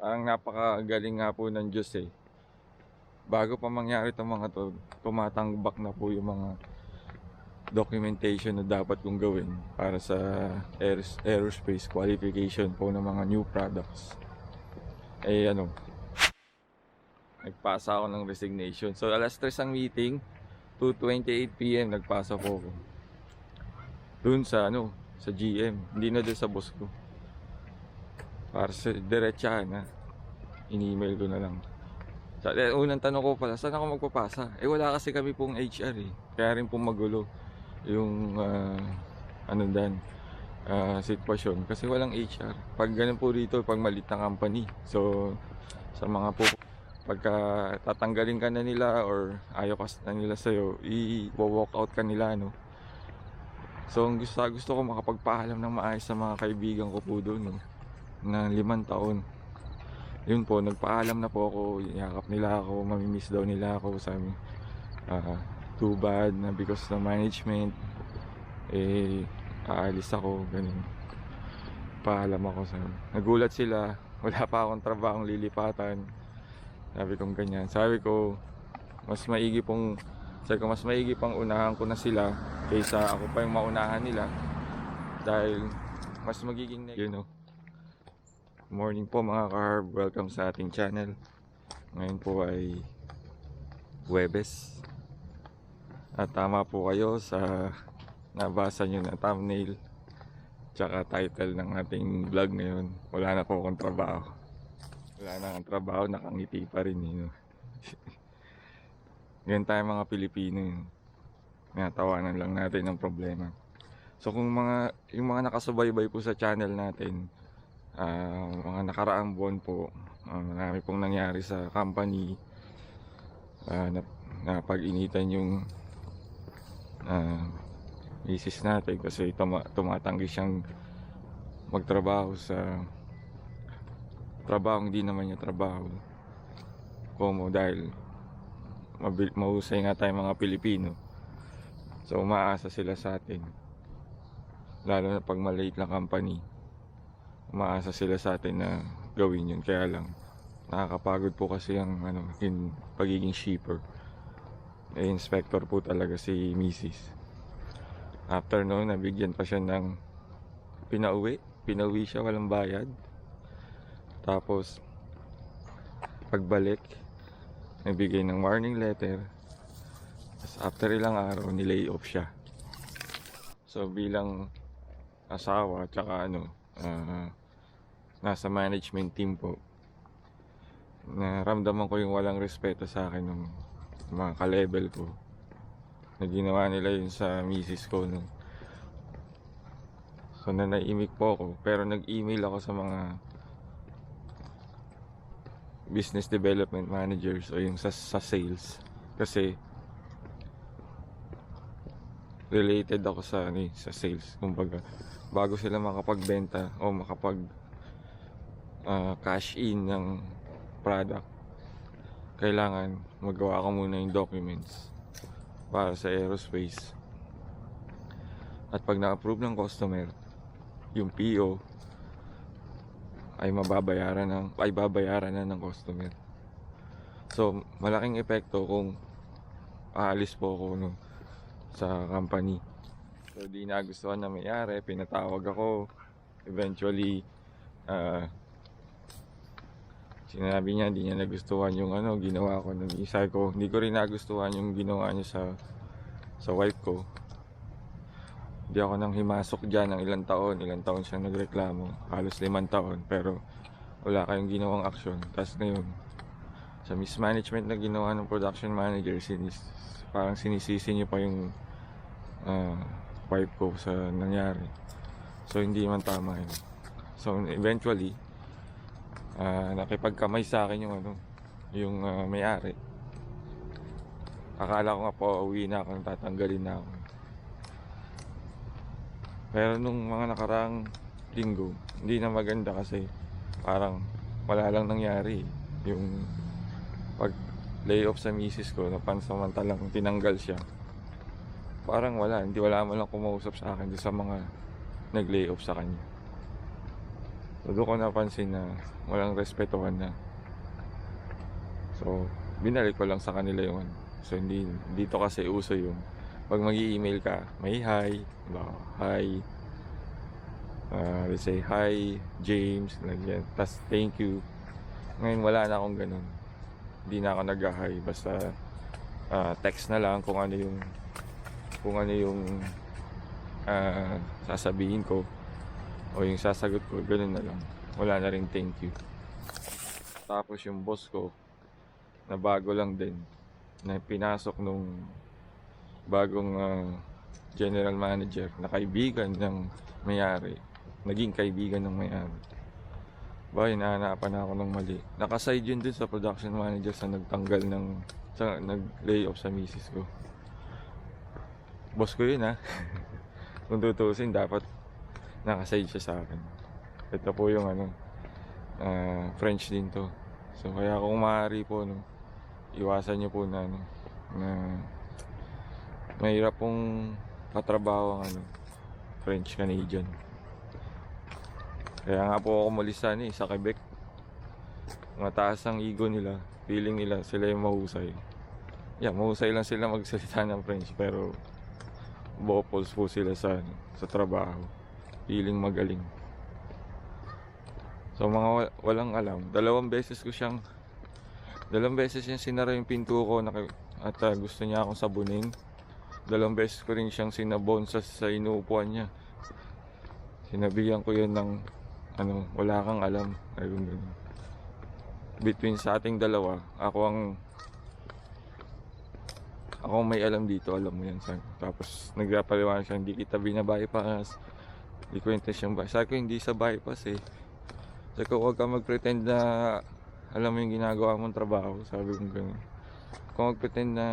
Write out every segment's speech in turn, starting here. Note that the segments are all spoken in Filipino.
Parang napakagaling nga po ng Diyos eh. Bago pa mangyari itong mga to, tumatangbak na po yung mga documentation na dapat kong gawin para sa aeros- aerospace qualification po ng mga new products. Eh ano, nagpasa ako ng resignation. So alas 3 ang meeting, 2.28pm nagpasa po ako. Doon sa ano, sa GM, hindi na doon sa boss ko. Para sa diretsahan na. In-email ko na lang. Sa, eh, unang tanong ko pala, saan ako magpapasa? Eh wala kasi kami pong HR eh. Kaya rin pong magulo yung ah, ano dan ah, sitwasyon kasi walang HR. Pag ganun po dito, pag malit na company. So sa mga po pagka tatanggalin ka na nila or ayaw ka na nila sa'yo, i-walk out ka nila, no? So, gusto, gusto ko makapagpaalam ng maayos sa mga kaibigan ko po doon, no? Na limang taon. Yun po, nagpaalam na po ako, yakap nila ako, mamimiss daw nila ako sa amin. Ah, too bad na because ng management, eh, aalis ako, ganun. Paalam ako sa Nagulat sila, wala pa akong trabahong lilipatan. Sabi kong ganyan. Sabi ko, mas maigi pong, sabi ko, mas maigi pang unahan ko na sila kaysa ako pa yung maunahan nila. Dahil, mas magiging, you know. Morning po mga ka-herb, welcome sa ating channel. Ngayon po ay Webes. At tama po kayo sa nabasa nyo na thumbnail tsaka title ng ating vlog ngayon. Wala na po akong trabaho. Wala na akong trabaho, nakangiti pa rin. Eh, no? Ganyan tayo mga Pilipino. Yun. Natawanan lang natin ang problema. So kung mga yung mga nakasubaybay po sa channel natin, ah, mga nakaraang buwan po, ah, marami pong nangyari sa company. Ah, na, na pag-initan yung ah, misis natin kasi tuma, tumatanggi siyang magtrabaho sa trabaho hindi naman niya trabaho. Como dahil mahusay nga tayo mga Pilipino. So umaasa sila sa atin. Lalo na pag maliit lang company umaasa sila sa atin na gawin yun kaya lang nakakapagod po kasi ang ano, yung pagiging shipper eh, inspector po talaga si Mrs. After noon, nabigyan pa siya ng pinauwi. Pinauwi siya, walang bayad. Tapos, pagbalik, nabigay ng warning letter. Tapos after ilang araw, nilay off siya. So, bilang asawa, tsaka ano, ah, nasa management team po, naramdaman ko yung walang respeto sa akin ng mga ka-level ko. Na ginawa nila yun sa misis ko no. So nanaimik po ako. Pero nag-email ako sa mga business development managers o yung sa, sa sales. Kasi related ako sa ano, eh, sa sales. Kumbaga bago sila makapagbenta o makapag ah, cash in ng product kailangan magawa ko muna yung documents para sa aerospace. At pag na-approve ng customer, yung PO ay mababayaran ng ay babayaran na ng customer. So, malaking epekto kung aalis po ako no, sa company. So, di nagustuhan na mayari, pinatawag ako. Eventually, ah sinabi niya hindi niya nagustuhan yung ano ginawa ko ng isa ko hindi ko rin nagustuhan yung ginawa niya sa sa wife ko. Hindi ako nang himasok dyan ng ilang taon. Ilang taon siyang nagreklamo. Halos limang taon. Pero wala kayong ginawang aksyon. Tapos ngayon sa mismanagement na ginawa ng production manager sinis, parang sinisisi niyo pa yung ah, wife ko sa nangyari. So hindi man tama yun. So eventually ah nakipagkamay sa akin yung ano, yung ah, may-ari. Akala ko nga po uwi na ako, tatanggalin na ako. Pero nung mga nakaraang linggo, hindi na maganda kasi parang wala lang nangyari. Yung pag layoff sa misis ko na pansamantalang tinanggal siya. Parang wala, hindi wala man lang kumausap sa akin sa mga nag-layoff sa kanya. Doon ko napansin na walang respetuhan na. So, binalik ko lang sa kanila ano. So, hindi, dito kasi uso yung pag mag email ka, may hi, diba? hi, uh, let's say hi, James, like yan. Tapos thank you. Ngayon wala na akong ganun. Hindi na ako nag-hi. Basta ah, text na lang kung ano yung kung ano yung ah, sasabihin ko o yung sasagot ko, ganun na lang. Wala na rin thank you. Tapos yung boss ko, na bago lang din, na pinasok nung bagong ah, general manager na kaibigan ng may-ari. Naging kaibigan ng may-ari. Ba, hinahanapan ako ng mali. Nakaside yun dun sa production manager sa nagtanggal ng, sa nag-lay off sa misis ko. Boss ko yun ha. Kung tutusin, dapat nakaside siya sa akin. Ito po yung ano, ah, French din to. So kaya kung maaari po, no, iwasan niyo po na, ano, na mahirap pong katrabaho ang ano, French Canadian. Kaya nga po ako umalis sana eh, sa Quebec. Mataas ang ego nila. Feeling nila sila yung mahusay. Yeah, mahusay lang sila magsalita ng French pero bopals po sila sa, ano, sa trabaho. Feeling magaling. So mga wa- walang alam, dalawang beses ko siyang dalawang beses yung sinara yung pinto ko na, at ah, gusto niya akong sabunin. Dalawang beses ko rin siyang sinabon sa, sa inuupuan niya. Sinabihan ko yun ng ano, wala kang alam. Between sa ating dalawa, ako ang ako may alam dito, alam mo yan. Ko. Tapos nagpapaliwanag siya, hindi kita binabypass. Hindi ko intention ba. Sabi ko, hindi sa bypass eh. Sabi ko, huwag ka mag-pretend na alam mo yung ginagawa mong trabaho. Sabi ko gano'n. Kung mag-pretend na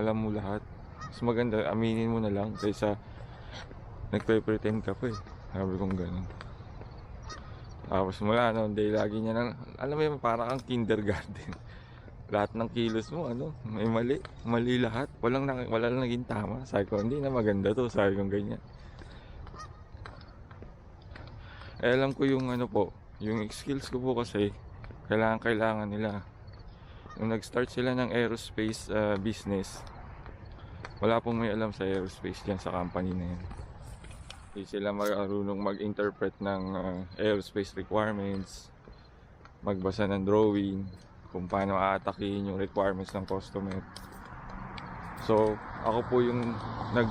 alam mo lahat, mas maganda, aminin mo na lang kaysa nagpe-pretend ka pa eh. Sabi kong gano'n. Tapos mula noon, day lagi niya nang, alam mo yun, para kang kindergarten. lahat ng kilos mo, ano, may mali. Mali lahat. Walang, na, wala lang naging tama. Sabi ko, hindi na maganda to. Sabi kong ganyan. Eh, alam ko yung ano po, yung skills ko po kasi, kailangan, kailangan nila. Nung nag-start sila ng aerospace ah, business, wala pong may alam sa aerospace dyan sa company na yan. Hindi sila marunong mag-interpret ng ah, aerospace requirements, magbasa ng drawing, kung paano aatakihin yung requirements ng customer. So, ako po yung nag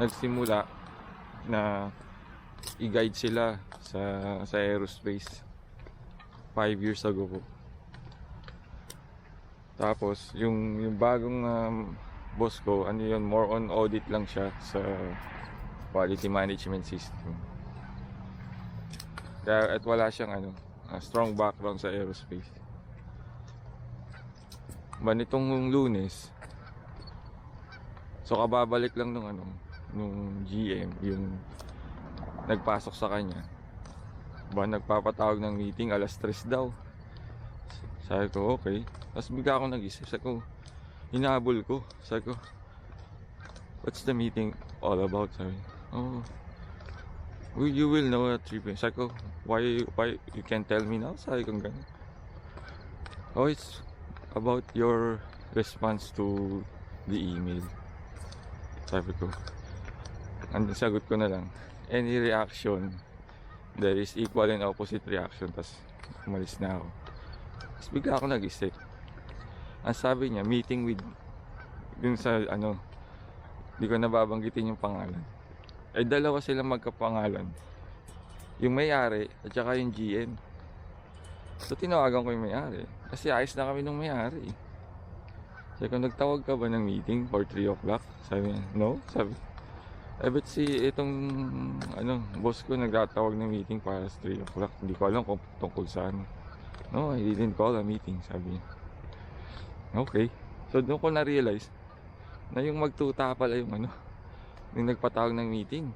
nagsimula na i-guide sila sa sa aerospace 5 years ago po. Tapos, yung yung bagong um, boss ko, ano yun, more on audit lang siya sa quality management system. Kaya at wala siyang ano, ah, strong background sa aerospace. Ba nitong lunes, so kababalik lang nung ano, nung GM, yung nagpasok sa kanya. Ba nagpapatawag ng meeting alas 3 daw. Sabi ko, okay. Tapos bigla ako nag-isip. Sabi ko, hinahabol ko. Sabi ko, what's the meeting all about? Sabi, oh, well, you will know at 3 p.m. Sabi ko, why, why you can't tell me now? Sabi ko ganun. Oh, it's about your response to the email. Sabi ko. Ang sagot ko na lang, any reaction, there is equal and opposite reaction. Tapos, umalis na ako. Tapos bigla ako nag-isip. Ang sabi niya, meeting with, dun sa, ano, di ko nababanggitin yung pangalan. Eh, dalawa silang magkapangalan. Yung may-ari, at saka yung GM. So, tinawagan ko yung may-ari. Kasi ayos na kami nung may-ari. Sabi ko, nagtawag ka ba ng meeting for 3 o'clock? Sabi niya, no. Sabi, eh, but si itong, ano, boss ko nagtatawag ng meeting para sa 3 o'clock. Hindi ko alam kung tungkol saan. No, I didn't call a meeting, sabi. Okay. So, doon ko na-realize na yung magtuta pala yung ano, yung nagpatawag ng meeting.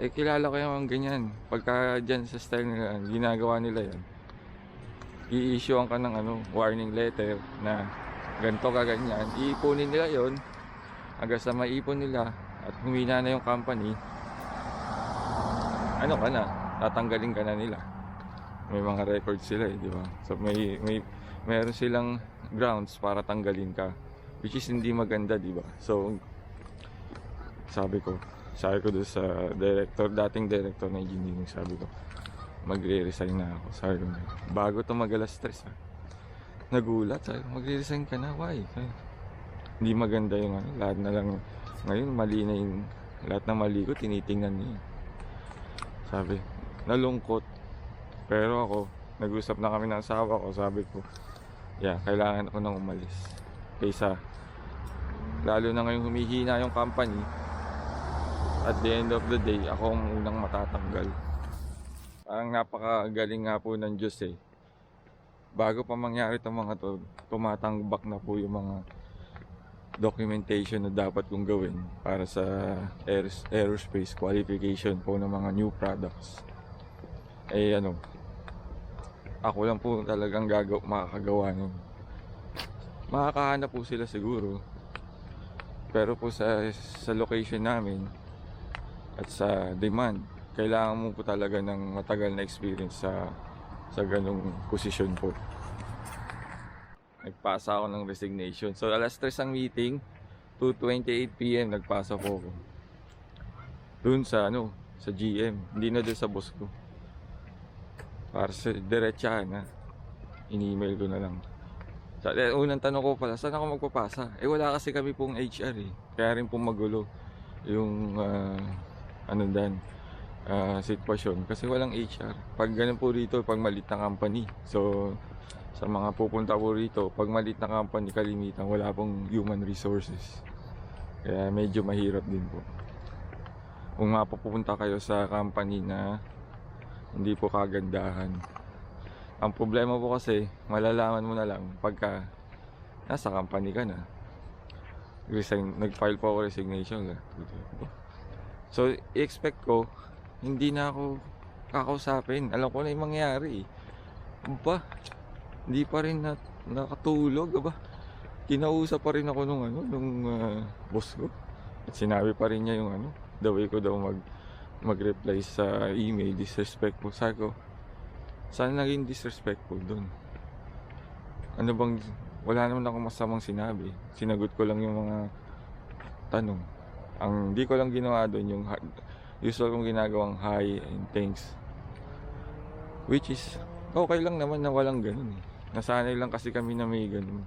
Eh, kilala ko yung ganyan. Pagka dyan sa style nila, ginagawa nila yan. I-issuean ka ng ano, warning letter na ganito ka ganyan. Iipunin nila yon hanggang sa maipon nila at humina na yung company. Ano ka na? tatanggalin ka na nila. May mga records sila eh, di ba? So may may meron silang grounds para tanggalin ka which is hindi maganda, di ba? So sabi ko, sabi ko doon sa director, dating director ng engineering, sabi ko, magre-resign na ako. Sabi ko, bago tumagal ang stress ha. Nagulat, sabi ko, magre-resign ka na, why? Sabi hindi maganda yung ano, lahat na lang, ngayon mali na yung, lahat na mali ko, tinitingnan niya. Sabi, nalungkot. Pero ako, nag-usap na kami ng asawa ko, sabi ko, yeah, kailangan ako nang umalis. Kaysa, lalo na ngayon humihina yung company, at the end of the day, ako ang unang matatanggal. Parang napakagaling nga po ng Diyos eh. Bago pa mangyari itong mga to, tumatangbak na po yung mga documentation na dapat kong gawin para sa aeros- aerospace qualification po ng mga new products. Eh ano, ako lang po talagang gagaw makakagawa nun. Makakahanap po sila siguro. Pero po sa, sa location namin, at sa demand, kailangan mo po talaga ng matagal na experience sa sa ganung posisyon po. Nagpasa ako ng resignation. So alas 3 ang meeting, 2.28pm nagpasa po ako. Doon sa ano, sa GM, hindi na doon sa boss ko. Para sa diretsahan na. In-email ko na lang. Sa eh, unang tanong ko pala, saan ako magpapasa? Eh wala kasi kami pong HR eh. Kaya rin pong magulo yung ah, ano dan ah, sitwasyon kasi walang HR. Pag ganun po rito, pag malit na company. So sa mga pupunta po rito, pag malit na company kalimitan, wala pong human resources. Kaya medyo mahirap din po. Kung mapupunta kayo sa company na hindi po kagandahan. Ang problema po kasi, malalaman mo na lang pagka nasa company ka na. Resign, nag-file po ako resignation. So, expect ko, hindi na ako kakausapin. Alam ko na yung mangyayari. Ba, hindi pa rin na, nakatulog. Ba, kinausap pa rin ako nung, ano, nung ah, boss ko. At sinabi pa rin niya yung ano, the way ko daw mag mag-reply sa email, disrespectful. Sabi ko, saan naging disrespectful doon? Ano bang, wala naman ako masamang sinabi. Sinagot ko lang yung mga tanong. Ang di ko lang ginawa doon yung usual kong ginagawang hi and thanks. Which is, okay lang naman na walang ganun. eh. Nasanay lang kasi kami na may ganun.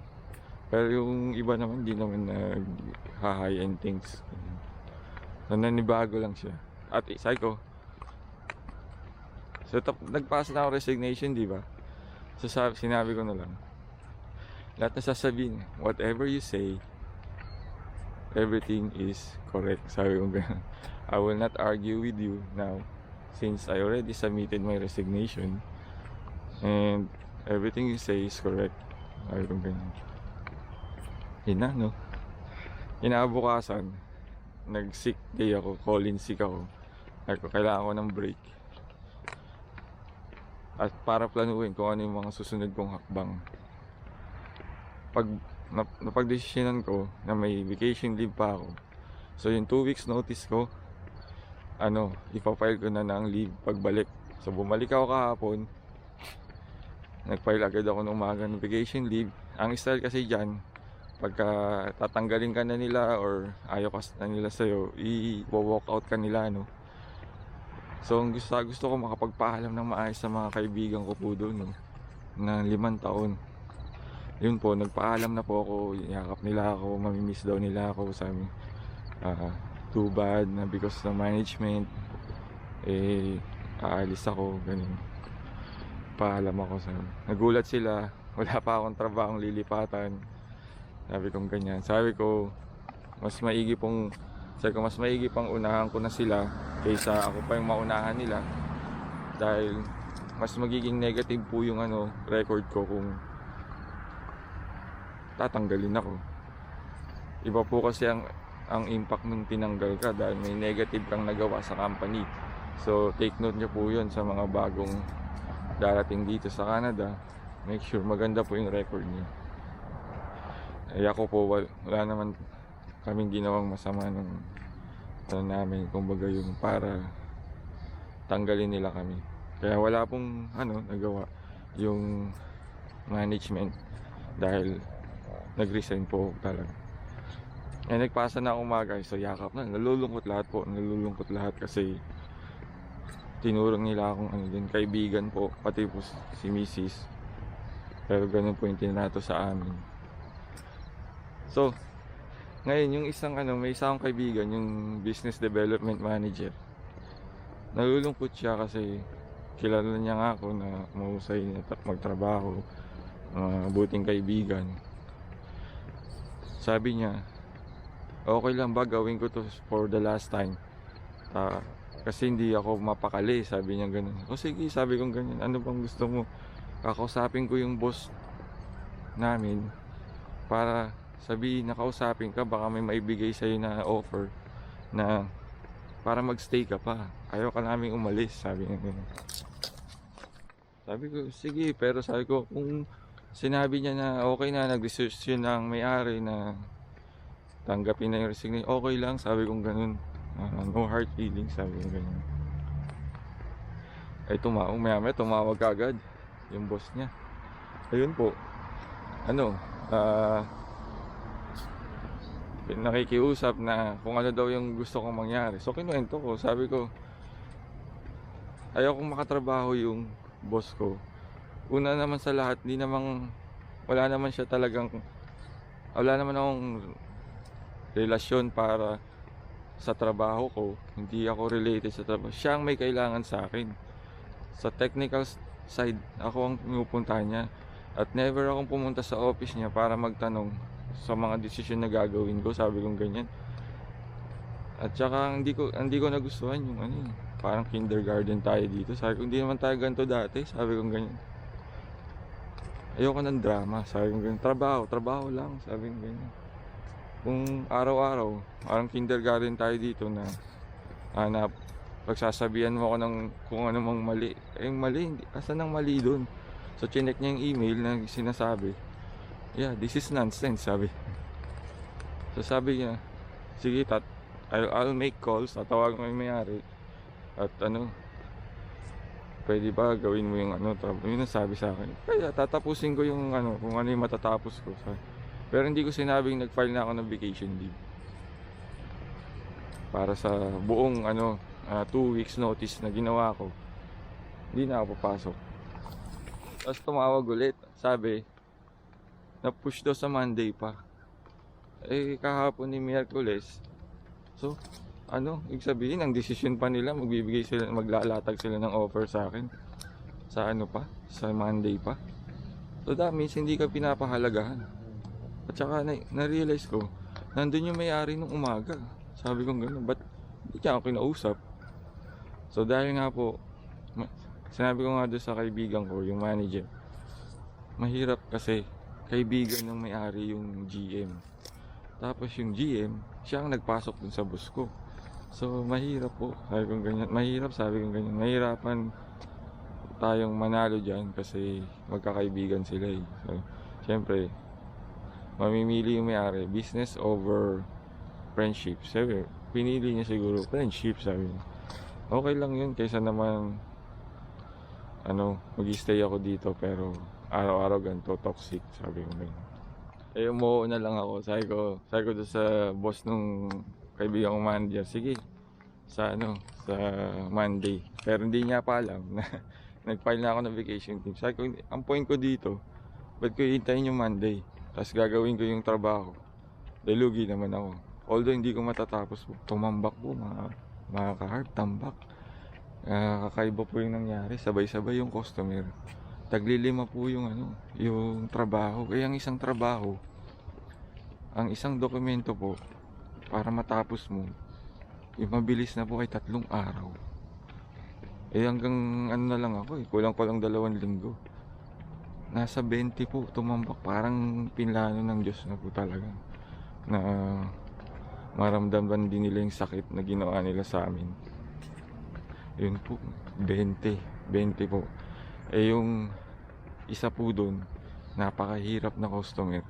Pero yung iba naman, di naman nag hi and thanks. Nananibago lang siya. At eh, sabi ko, so tap, nagpasa na ako resignation, di ba? So sabi, sinabi ko na lang, lahat na sasabihin, whatever you say, everything is correct. Sabi ko ganun. I will not argue with you now since I already submitted my resignation and everything you say is correct. Ko ganun. Yun na, no? Inabukasan, nag-sick day ako, call-in sick ako. Sabi ko, kailangan ko ng break. At para planuhin kung ano yung mga susunod kong hakbang. Pag nap- ko na may vacation leave pa ako. So yung 2 weeks notice ko, ano, ipapile ko na ng leave pagbalik. So bumalik ako kahapon, nag-file agad ako ng umaga ng vacation leave. Ang style kasi dyan, pagka tatanggalin ka na nila or ayaw ka na nila sa'yo, i-walk out ka nila, no? So, gusto, gusto ko makapagpaalam ng maayos sa mga kaibigan ko po doon, no? Na limang taon. Yun po, nagpaalam na po ako, yakap nila ako, mamimiss daw nila ako sa amin. Ah, too bad na because ng management, eh, aalis ako, ganun. Paalam ako sa Nagulat sila, wala pa akong trabahong lilipatan. Sabi kong ganyan. Sabi ko, mas maigi pong, sabi ko, mas maigi pang unahan ko na sila kaysa ako pa yung maunahan nila. Dahil, mas magiging negative po yung ano, record ko kung tatanggalin ako. Iba po kasi ang ang impact nung tinanggal ka dahil may negative kang nagawa sa company. So take note nyo po yun sa mga bagong darating dito sa Canada. Make sure maganda po yung record nyo. Eh ako po wala, naman kaming ginawang masama ng ano namin kumbaga yung para tanggalin nila kami. Kaya wala pong ano nagawa yung management dahil nag-resign po talaga. Eh nagpasa na umaga, so yakap na. Nalulungkot lahat po, nalulungkot lahat kasi tinurong nila akong ano din, kaibigan po, pati po si Mrs. Pero ganun po yung tinato sa amin. So, ngayon yung isang ano, may isang kaibigan, yung business development manager. Nalulungkot siya kasi kilala niya nga ako na mahusay na magtrabaho, mga buting kaibigan. Sabi niya, okay lang ba gawin ko to for the last time? Ta kasi hindi ako mapakali, sabi niya ganun. O sige, sabi ko ganyan, ano bang gusto mo? Kakausapin ko yung boss namin para sabihin nakausapin ka, baka may maibigay sa'yo na offer na para magstay ka pa. Ayaw ka namin umalis, sabi niya ganun. Sabi ko, sige, pero sabi ko, kung sinabi niya na okay na, nag-decision ng may-ari na tanggapin na yung resignation, okay lang, sabi kong ganun. Ah, no hard feelings, sabi kong ganun. Ay tumawag, maya maya tumawag agad yung boss niya. Ayun po, ano, ah, nakikiusap na kung ano daw yung gusto kong mangyari. So kinuwento ko, sabi ko, ayaw kong makatrabaho yung boss ko. Una naman sa lahat, di namang, wala naman siya talagang, wala naman akong relasyon para sa trabaho ko. Hindi ako related sa trabaho. Siya ang may kailangan sa akin. Sa technical side, ako ang pinupuntahan niya. At never akong pumunta sa office niya para magtanong sa mga desisyon na gagawin ko. Sabi kong ganyan. At saka hindi ko hindi ko nagustuhan yung ano eh, parang kindergarten tayo dito. Sabi ko hindi naman tayo ganito dati. Sabi kong ganyan. Ayoko ng drama. Sabi kong ganyan. Trabaho, trabaho lang. Sabi kong ganyan. Kung araw-araw, parang kindergarten tayo dito na hanap pagsasabihan mo ako ng kung ano mang mali. Eh mali, hindi. Asan ang mali doon? So chinek niya yung email na sinasabi. Yeah, this is nonsense, sabi. So sabi niya, sige tat, I'll, I'll make calls, tatawagan ko yung may-ari. At ano, pwede ba gawin mo yung ano? Yun ang sabi sa akin. Kaya tatapusin ko yung ano, kung ano yung matatapos ko. Sabi. Pero hindi ko sinabing nag-file na ako ng vacation leave. Para sa buong ano, 2 weeks notice na ginawa ko, hindi na ako papasok. Tapos tumawag ulit, sabi, na-push daw sa Monday pa. Eh, kahapon ni Miyerkules. So, ano, ibig sabihin, ang decision pa nila, magbibigay sila, maglalatag sila ng offer sa akin. Sa ano pa? Sa Monday pa. So, that means hindi ka pinapahalagahan. At saka, na- na-realize ko, nandun yung may-ari nung umaga. Sabi ko gano'n, ba't hindi niya ako kinausap? So, dahil nga po, sinabi ko nga doon sa kaibigan ko, yung manager, mahirap kasi kaibigan ng may-ari yung GM. Tapos yung GM, siya ang nagpasok dun sa bus ko. So, mahirap po. Sabi kong ganyan. Mahirap, sabi kong ganyan. Mahirapan tayong manalo dyan kasi magkakaibigan sila eh. So, syempre, mamimili yung may-ari. Business over friendship. Sabi, pinili niya siguro friendship, sabi niya. Okay lang yun kaysa naman ano, mag-stay ako dito pero araw-araw ganito, toxic, sabi ko ganyan. Eh, umuwi na lang ako. Sabi ko, sabi ko sa boss nung kaibigan kong manager, sige, sa ano, sa Monday. Pero hindi niya pa alam na nag-file na ako ng vacation leave. Sabi ko, ang point ko dito, ba't ko hintayin yung Monday? Tapos gagawin ko yung trabaho. Delugi naman ako. Although hindi ko matatapos po. Tumambak po mga, mga ka-heart, tambak. Ah, kakaiba po yung nangyari. Sabay-sabay yung customer. Taglilima po yung ano, yung trabaho. Kaya ang isang trabaho, ang isang dokumento po, para matapos mo, yung mabilis na po ay tatlong araw. Eh hanggang ano na lang ako eh, kulang pa lang dalawang linggo. Nasa 20 po tumambak, parang pinlano ng Diyos na po talaga. Na maramdaman din nila yung sakit na ginawa nila sa amin. Yun po, 20, 20 po. Eh yung isa po doon, napakahirap na customer.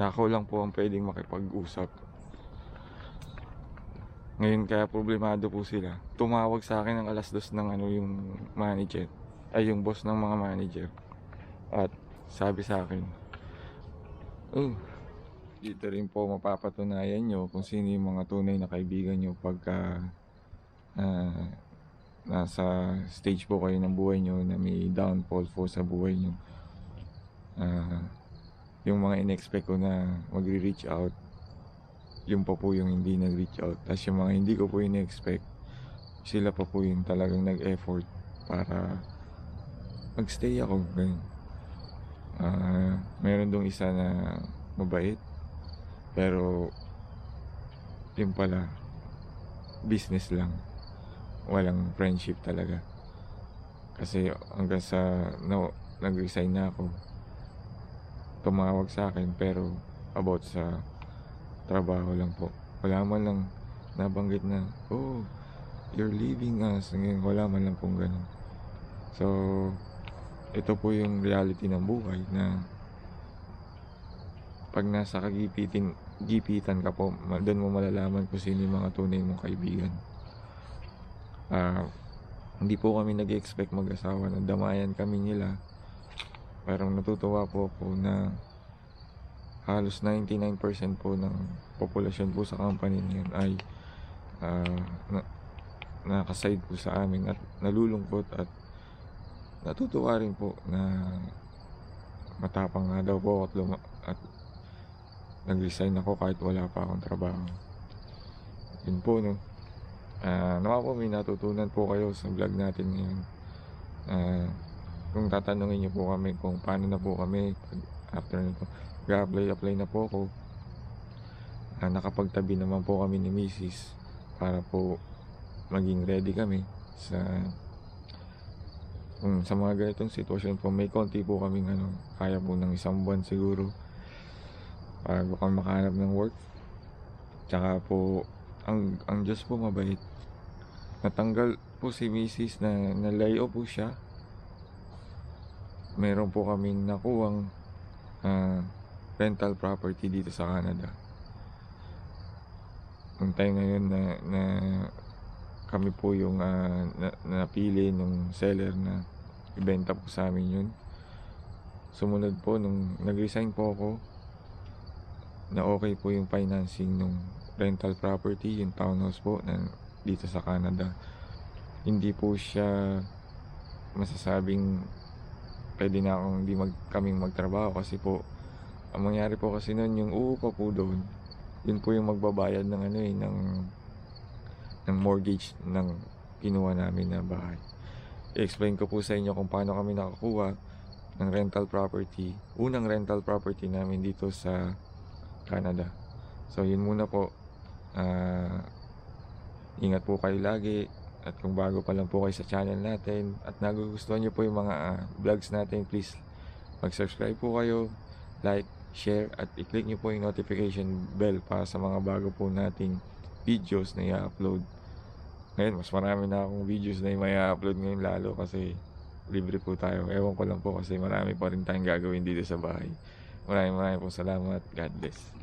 Na ako lang po ang pwedeng makipag-usap. Ngayon kaya problemado po sila. Tumawag sa akin ng alas dos ng ano yung manager. Ay yung boss ng mga manager. At sabi sa akin, Oh, dito rin po mapapatunayan nyo kung sino yung mga tunay na kaibigan nyo pagka ah, nasa stage po kayo ng buhay nyo na may downfall po sa buhay nyo. Ah, yung mga in-expect ko na magre-reach out, yung pa po yung hindi nag-reach out. Tapos yung mga hindi ko po in-expect, sila pa po yung talagang nag-effort para magstay ako. Ganun. Ah, meron dong isa na mabait, pero yun pala, business lang. Walang friendship talaga. Kasi hanggang sa no, nag-resign na ako, tumawag sa akin pero about sa trabaho lang po. Wala man lang nabanggit na, oh, you're leaving us. Ngayon, wala man lang pong ganun. So, ito po yung reality ng buhay na pag nasa kagipitin, gipitan ka po, doon mo malalaman kung sino yung mga tunay mong kaibigan. Ah, hindi po kami nag-expect mag-asawa. Nagdamayan kami nila. Parang natutuwa po ako na halos 99% po ng populasyon po sa company na ay ah, na, nakaside po sa amin at nalulungkot at natutuwa rin po na matapang nga daw po at, luma- at nag-resign ako kahit wala pa akong trabaho. Yun po no. Ah, nawa po may natutunan po kayo sa vlog natin ngayon. Ah, kung tatanungin niyo po kami kung paano na po kami after nito, ga-apply apply na po ako. Ah, nakapagtabi naman po kami ni Mrs. para po maging ready kami sa kung sa mga ganitong sitwasyon po may konti po kaming ano kaya po ng isang buwan siguro bago kami makahanap ng work. Tsaka po ang ang Diyos po mabait. Natanggal po si Mrs. na nalayo po siya. Meron po kaming nakuwang ah, rental property dito sa Canada. Nung time na yun na, na kami po yung ah, na, napili nung seller na ibenta po sa amin yun sumunod po nung nag-resign po ako na okay po yung financing nung rental property, yung townhouse po na dito sa Canada. Hindi po siya masasabing pwede na akong hindi mag, kaming magtrabaho kasi po ang mangyari po kasi noon yung uupa po doon yun po yung magbabayad ng ano eh ng ng mortgage ng kinuha namin na bahay. I-explain ko po sa inyo kung paano kami nakakuha ng rental property. Unang rental property namin dito sa Canada. So yun muna po. Ah, ingat po kayo lagi. At kung bago pa lang po kayo sa channel natin at nagugustuhan nyo po yung mga ah, vlogs natin, please mag-subscribe po kayo, like, share, at i-click nyo po yung notification bell para sa mga bago po nating videos na i-upload. Ngayon, mas marami na akong videos na i upload ngayon lalo kasi libre po tayo. Ewan ko lang po kasi marami pa rin tayong gagawin dito sa bahay. Maraming maraming po salamat. God bless.